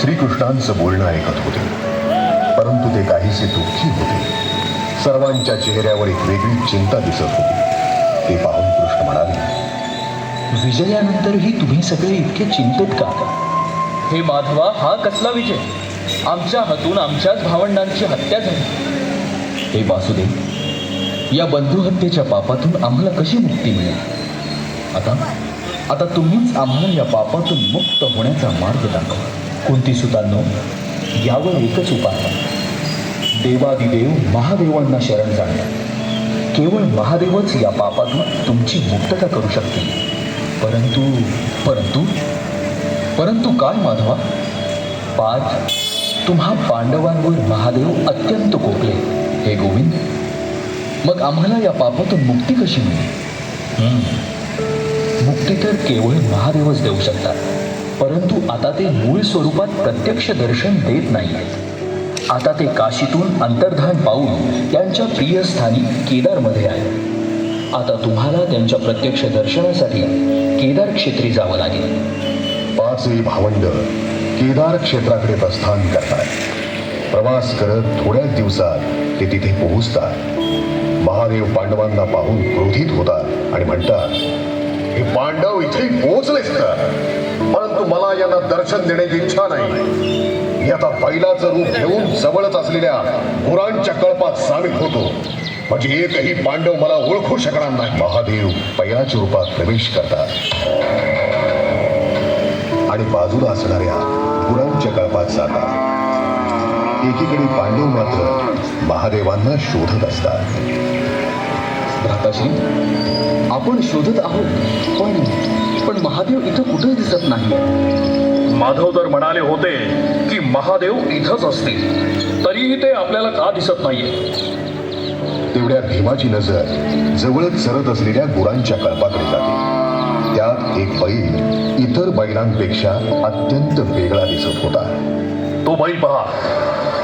श्रीकृष्णांचं बोलणं ऐकत होते. परंतु ते काहीसे दुःखी होते. सर्वांच्या चेहऱ्यावर एक वेगळी चिंता दिसत होती. ते पाहून कृष्ण म्हणाले विजयानंतरही तुम्ही सगळे इतके चिंतित का? हे माधवा हा कसला विजय? आमच्या हातून आमच्याच भावंडांची हत्या झाली. हे वासुदेव या बंधुहत्येच्या पापातून आम्हाला कशी मुक्ती मिळेल? आता आता तुम्हीच आम्हाला या पापातून मुक्त होण्याचा मार्ग दाखवा. कोणती सुतांनो? यावर एकच उपाय. देवादिदेव महादेवांना शरण जाणं. केवळ महादेवच या पापातून तुमची मुक्तता करू शकतील. परंतु परंतु परंतु काय माधवा? पाच तुम्हा पांडवांवर महादेव अत्यंत कोपले. हे गोविंद मग आम्हाला या पापातून मुक्ती कशी मिळेल? मुक्ती तर केवळ महादेवच देऊ शकतात. परंतु आता ते मूळ स्वरूपात प्रत्यक्ष दर्शन देत आहेत आता ते काशीतून अंतर्धान पाहून त्यांच्या प्रिय स्थानी केदारमध्ये आहे. आता तुम्हाला त्यांच्या प्रत्यक्ष दर्शनासाठी केदार क्षेत्री जावं लागेल. पाचही भावंड केदार क्षेत्राकडे प्रस्थान करतात. प्रवास करत थोड्याच दिवसात ते तिथे पोहोचतात. महादेव पांडवांना पाहून क्रोधित होतात आणि म्हणतात हे पांडव इथे पोहोचलेच का? परंतु मला यांना दर्शन देण्याची इच्छा नाही. याचा आता बैलाचं रूप घेऊन जवळच असलेल्या गुरांच्या कळपात सामील होतो. म्हणजे एकही पांडव मला ओळखू शकणार नाही. महादेव बैलाच्या रूपात प्रवेश करतात. आणि बाजूला असणाऱ्या गुरांच्या कळपात जातात. एकीकडे पांडव मात्र महादेवांना शोधत असतात. भ्राताशी आपण शोधत आहोत पण पण महादेव इथं कुठे दिसत नाही. माधव तर म्हणाले होते की महादेव इथंच असतील तरीही ते आपल्याला का दिसत नाहीये? तेवढ्या भीमाची नजर जवळच चरत असलेल्या गुरांच्या कळपाकडे जाते त्यात एक बैल इतर बैलांपेक्षा अत्यंत वेगळा दिसत होता. तो बैल पहा.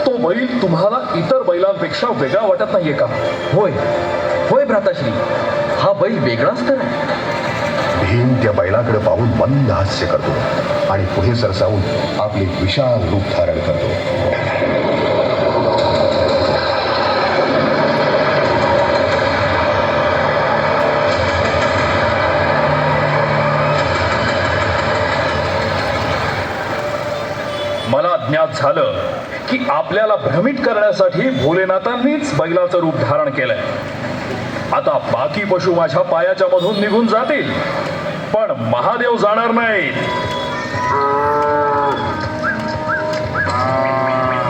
तो बैल तुम्हाला इतर बैलांपेक्षा वेगळा वाटत नाहीये का? होय. होय भ्राताश्री. हा बैल वेगळाच तर आहे. भीम त्या बैलाकडे पाहून मंद हास्य करतो आणि पुढे सरसावून आपले विशाल रूप धारण करतो. मला ज्ञात झालं की आपल्याला भ्रमित करण्यासाठी भोलेनाथांनीच बैलाचं रूप धारण केलंय. आता बाकी पशु माझ्या पायाच्या मधून निघून जातील. पण महादेव जाणार नाहीत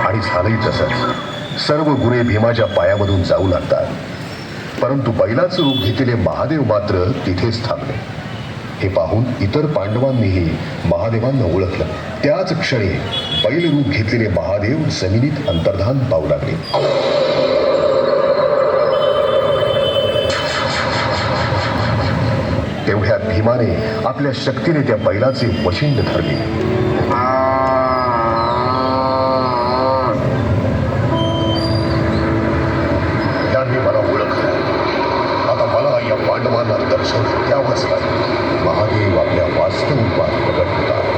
आणि झालंही तसंच सर्व गुरे भीमाच्या पायामधून जाऊ लागतात. परंतु बैलाचं रूप घेतलेले महादेव मात्र तिथेच थांबले. हे पाहून इतर पांडवांनीही महादेवांना ओळखलं. त्याच क्षणी बैल रूप घेतलेले महादेव जमिनीत अंतर्धान पाहू लागले. तेवढ्या भीमाने आपल्या शक्तीने त्या बैलाचे वशिंड धरले. त्यांनी मला ओळखलं. आता मला या पांडवांना दर्शन द्यावंच लागेल. महादेव आपल्या वास्तव रूपात प्रगट होता.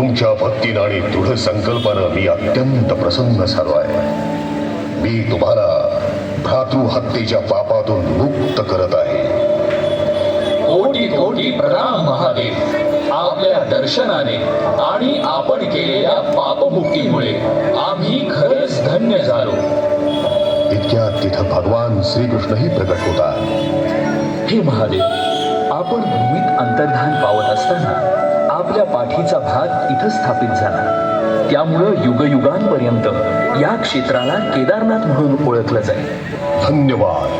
तुमच्या भक्तीनं आणि दृढ संकल्पानं मी अत्यंत प्रसन्न झालो आहे. मी तुम्हाला भ्रातृ हत्येच्या पापातून मुक्त करत आहे. कोटी कोटी प्रणाम महादेव. आपल्या दर्शनाने आणि आपण केलेल्या पापमुक्तीमुळे आम्ही खरंच धन्य झालो. इतक्यात तिथं भगवान श्रीकृष्णही प्रकट होता. हे महादेव आपण भूमीत अंतर्धान पावत असताना आपल्या पाठीचा भाग इथं स्थापित झाला. त्यामुळं युगयुगांपर्यंत या क्षेत्राला केदारनाथ म्हणून ओळखलं जाईल. धन्यवाद.